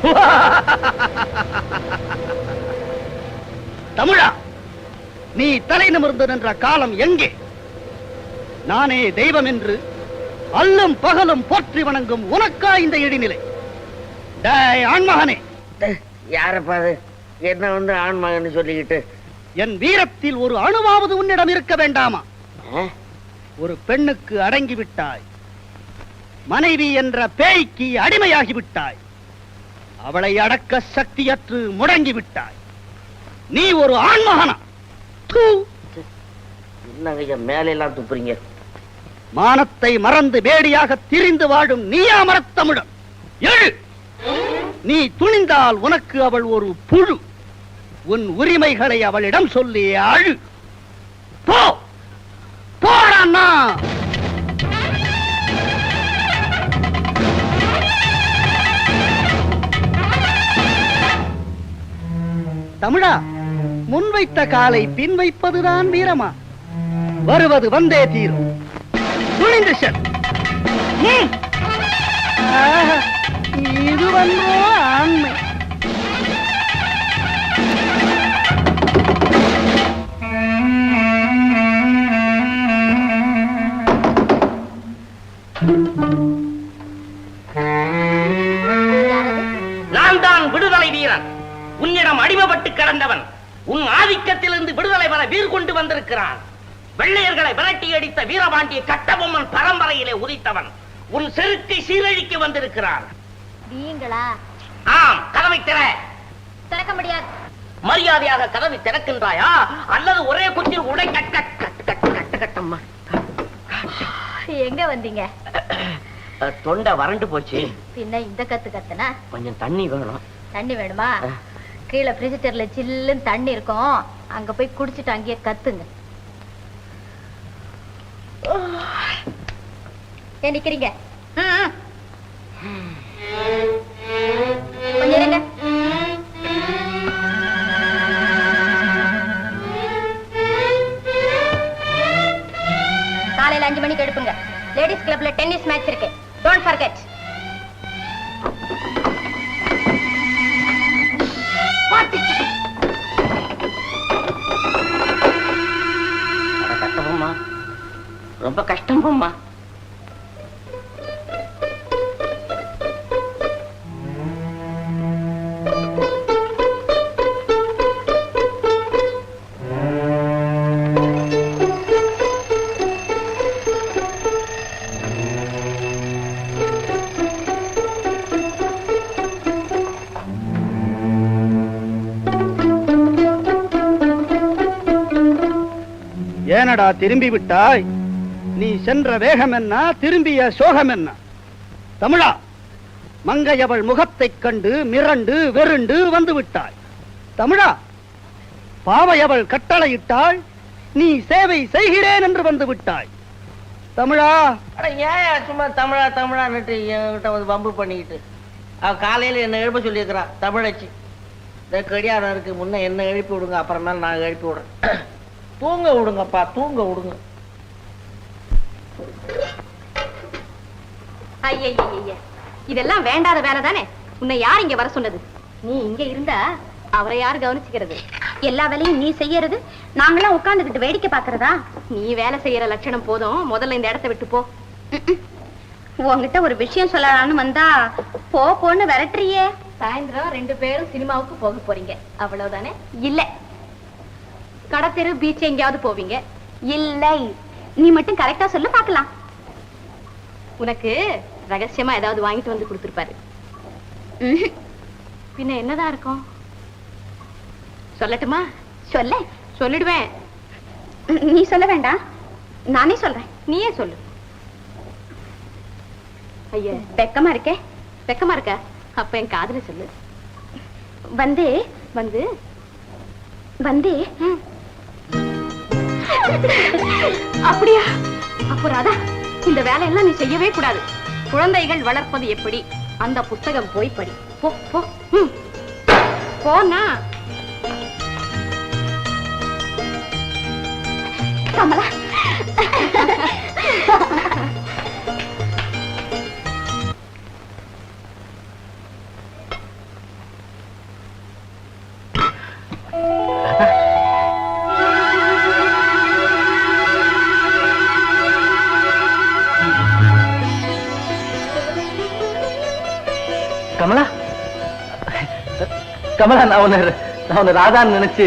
தமிழா நீ தலை நிமிர்ந்து நின்ற காலம் எங்கே? நானே தெய்வம் என்று அல்லும் பகலும் போற்றி வணங்கும் உனக்கா இந்த இடிநிலை. டேய் ஆண்மகனே. யாரப்பா அது? என்ன வந்து ஆண் மகன் சொல்லிக்கிட்டு? என் வீரத்தில் ஒரு அணுவாவது உன்னிடம் இருக்க வேண்டாமா? ஒரு பெண்ணுக்கு அடங்கி விட்டாய் மனைவி என்ற பேய்க்கு அடிமையாகி விட்டாய் அவளை அடக்க சக்தியற்று முடங்கி விட்டாய் நீ ஒரு ஆண்மகனா! என்னங்க ஐயா மேலே எல்லாம் துப்புறீங்க? மானத்தை மறந்து வேடியாக திரிந்து வாழும் நீயா மரத்தமிழன். எழு. நீ துணிந்தால் உனக்கு அவள் ஒரு புழு. உன் உரிமைகளை அவளிடம் சொல்லி அழு. போ. போறான்னா தமிழா முன்வைத்த காலை பின் வைப்பதுதான் வீரமா? வருவது வந்தே தீரும். துணிந்து. ஆஹா, இது வந்தோ ஆண்மை. நான் தான் விடுதலை வீரன். உன்னிடம் அடிமைப்பட்டு கிடந்தவன் உன் ஆதிக்கத்திலிருந்து விடுதலை பெற வீர் கொண்டு வந்திருக்கிறான். வெள்ளையர்களை விரட்டி அடித்த வீரபாண்டிய கட்டபொம்மன் பரம்பரையிலே உதித்தவன் உன் செருக்கை சீரழிக்க வந்திருக்கிறான். நீங்களா ஆம் கதவை திற. திறக்க முடியாது. மரியாதையாக கதவை திறக்கின்றாயா? அல்லது ஒரே குத்தில் உடை cut cut cut cut cut கட்டம்மா எங்க வந்தீங்க? தொண்டை வறண்டு போச்சு. பின்ன இந்த கத்து கத்துனா? கொஞ்சம் தண்ணி வேணும். தண்ணி வேணுமா? கீழே ஃப்ரிஜிட்டர்ல சில்லுன்னு தண்ணி இருக்கும். அங்க போய் குடிச்சிட்டு அங்கேயே கத்துங்க. ஏன் நிக்கிறீங்க? கொஞ்சம் இருங்க. காலையில அஞ்சு மணிக்கு எடுப்புங்க. லேடிஸ் கிளப்ல டென்னிஸ் மேட்ச் இருக்கு. ரொம்ப கஷ்டம் பொம்மா ஏனடா திரும்பி விட்டாய்? நீ சென்ற வேகம் என்ன திரும்பிய சோகம் என்ன தமிழா மங்கையவள் முகத்தைக் கண்டு மிரண்டு வெருண்டு வந்து விட்டாய் தமிழா பாவையவள் கட்டளையிட்டாள் நீ சேவை செய்கிறேன் என்று வந்து விட்டாய் தமிழா ஏன் சும்மா தமிழா தமிழான்னுட்டு என்கிட்ட வந்து வம்பு பண்ணிக்கிட்டு? அவ காலையில என்ன எழுப்ப சொல்லியிருக்கிறா தமிழச்சி. இந்த கடியாரம் இருக்கு முன்ன என்ன எழுப்பி விடுங்க அப்புறமேல நான் எழுப்பி விடுறேன். தூங்க விடுங்கப்பா தூங்க விடுங்க. ஐயய்யய்ய இதெல்லாம் வேண்டாத வேலை தானே? உன்னை யார் இங்க வர சொன்னது? நீ இங்க இருந்தா அவரை யார் கவனிச்சுக்கிறது? எல்லா வேலையும் நீ செய்யறது? நாங்களாம் உட்கார்ந்துகிட்டு வேடிக்கை பாக்குறதா நீ வேலை செய்யற லட்சணம் போதும். முதல்ல இந்த இடத்தை விட்டு போ. உங்ககிட்ட ஒரு விஷயம் சொல்லலாம்னு வந்தா போ போன்னு விரட்டுறியே. சாயந்தரம் ரெண்டு பேரும் சினிமாவுக்கு போக போறீங்க. அவ்வளவுதானே? இல்ல. கடத்தெரு பீச் எங்கேயாவது போவீங்க. இல்லை. நீ மட்டும் கரெக்டா சொல்ல பார்க்கலாம். உனக்கு ரகசியமா ஏதாவது வாங்கிட்டு வந்து கொடுத்துருப்பாரு. பின்ன என்னதான் இருக்கும்? சொல்லட்டுமா? சொல்ல. சொல்லிடுவேன். நீ சொல்ல வேண்டாம். நானே சொல்றேன். நீயே சொல்லு. ஐயா. வெக்கமா இருக்கே? வெக்கமா இருக்க? அப்ப என் காதுல சொல்லு. வந்து. வந்து. வந்து. அப்படியா? அப்போ ராதா இந்த வேலையெல்லாம் நீ செய்யவே கூடாது. குழந்தைகள் வளர்ப்பது எப்படி? அந்த புத்தகம் போய் படி. போ போ. போனா கமலா. கமலா நான் உன்னை நான் உன்னை ராதான்னு நினைச்சு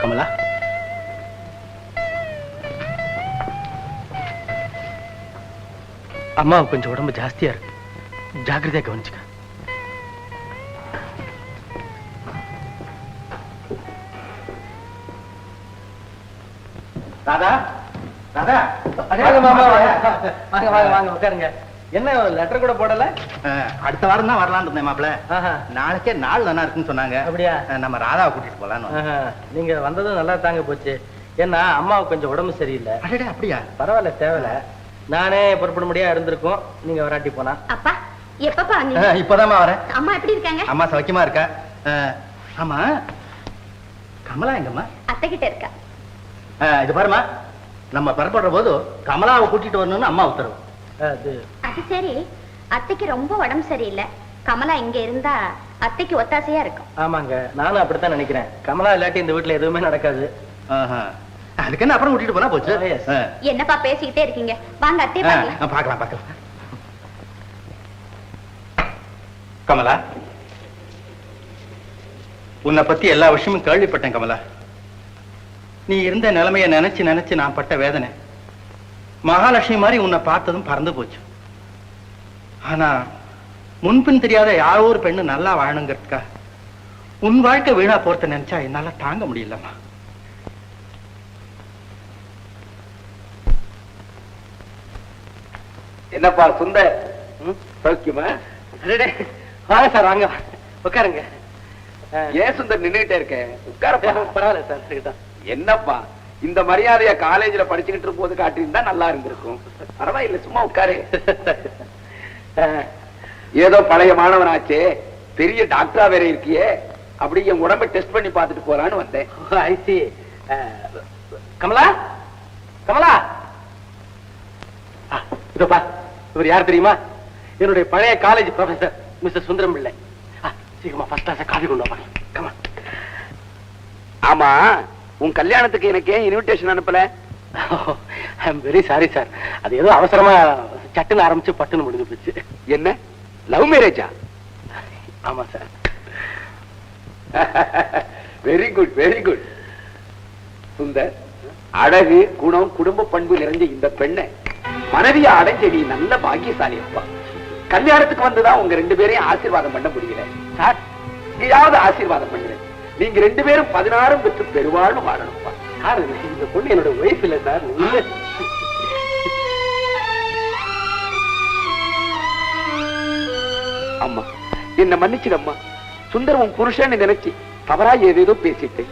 கமலா. அம்மாவுக்கு கொஞ்சம் உடம்பு ஜாஸ்தியா இருக்கு. ஜாக்கிரதையா கவனிச்சுக்க. ராதா ராதா. வாங்க வாங்க. வாங்க வாங்க வாங்க உட்காருங்க. என்ன லெட்டர் கூட போடல? அடுத்த வாரம் தான் வரலாம்னு இருந்தேன் மாப்பிள. ஆஹா. நாளைக்கே நாள் தானே இருக்குன்னு சொன்னாங்க. அப்படியா? நம்ம ராதாவை கூட்டிட்டு போலான்னு நீங்க வந்ததும் நல்லா தாங்க போச்சு. ஏன்னா அம்மாவுக்கு கொஞ்சம் உடம்பு சரியில்லை. அடடே அப்படியா? பரவாயில்ல தேவையில்ல. நானே புறப்பட முடியா இருந்திருக்கும். நீங்க வராட்டி போனா. அப்பா எப்பப்பா இப்பதாம்மா வரேன். அம்மா எப்படி இருக்காங்க? அம்மா சௌக்கியமா இருக்கா? ஆமா. கமலா எங்கம்மா? அத்தை கிட்ட இருக்கா இது பாருமா நம்ம புறப்படுற போது கமலாவை கூட்டிட்டு வரணும்னு அம்மா உத்தரவு. அது அது சரி. அத்தைக்கு ரொம்ப உடம்பு சரியில்லை. கமலா இங்க இருந்தா அத்தைக்கு ஒத்தாசையா இருக்கும். ஆமாங்க. நானும் அப்படித்தான் நினைக்கிறேன். கமலா இல்லாட்டி இந்த வீட்டுல எதுவுமே நடக்காது. அதுக்கு அப்புறம் கூட்டிட்டு போனா போச்சு? என்னப்பா பேசிக்கிட்டே இருக்கீங்க? வாங்க பார்க்கலாம். பார்க்கலாம் பார்க்கலாம். கமலா. உன்னை பத்தி எல்லா விஷயமும் கேள்விப்பட்டேன் கமலா. நீ இருந்த நிலைமைய நினைச்சு நினைச்சு நான் பட்ட வேதனை. மகாலட்சுமி மாதிரி உன்னை பார்த்ததும் பறந்து போச்சு. ஆனா முன்பின் தெரியாத யாரோ ஒரு பெண்ணு நல்லா வாழணுங்கிறதுக்கா? உன் வாழ்க்கை வீணா போறத நினைச்சா என்னால தாங்க முடியலம்மா. என்னப்பா சுந்தர்? சௌக்கியமா? வாங்க சார் வாங்க. உட்காருங்க. ஏன் சுந்தர் நின்னுகிட்டே இருக்க? உட்காரப்பா. பரவாயில்ல சார். என்னப்பா இந்த மரியாதைய காலேஜ்ல படிச்சுக்கிட்டு இருக்கும் போது காட்டியிருந்தா நல்லா இருந்திருக்கும். பரவாயில்ல சும்மா உட்காரு. ஏதோ பழைய மாணவனாச்சே. பெரிய டாக்டரா வேற இருக்கியே. அப்படி என் உடம்ப டெஸ்ட் பண்ணி பார்த்துட்டு போலான்னு வந்தேன். அஹ், கமலா? கமலா? இதோப்பா இவர் யார் தெரியுமா? என்னுடைய பழைய college professor mister Sundaram Pillai சீக்கிரமா ஃபர்ஸ்ட் கிளாஸ் காஃபி கொண்டு வா கமா ஆமா உன் கல்யாணத்துக்கு எனக்கு ஏன் இன்விடேஷன் அனுப்பல? I am very sorry sir அது ஏதோ அவசரமா சட்டுன்னு ஆரம்பிச்சு பட்டுன்னு முடிஞ்சு போச்சு. என்ன? லவ் மேரேஜா ஆமா sir. Very good very good Sundar அழகு குணம் குடும்ப பண்பு நிறைஞ்ச இந்த பெண்ணை மனைவியா அடைஞ்ச நீ நல்ல பாக்கியசாலி அப்பா. கல்யாணத்துக்கு வந்துதான் உங்க ரெண்டு பேரையும் ஆசீர்வாதம் பண்ண முடியல. சார். நீயாவது ஆசீர்வாதம் பண்ணுறேன் நீங்க ரெண்டு பேரும் பதினாறும் பெற்று பெருவாழ்வு வாழணும்ப்பா சார் இந்த பொண்ணு என்னோட ஒய்ஃப் இல்ல சார். என்ன மன்னிச்சிடம்மா சுந்தரம் புருஷன் புருஷன்னு நினைச்சு தவறா ஏதேதோ பேசிட்டேன்.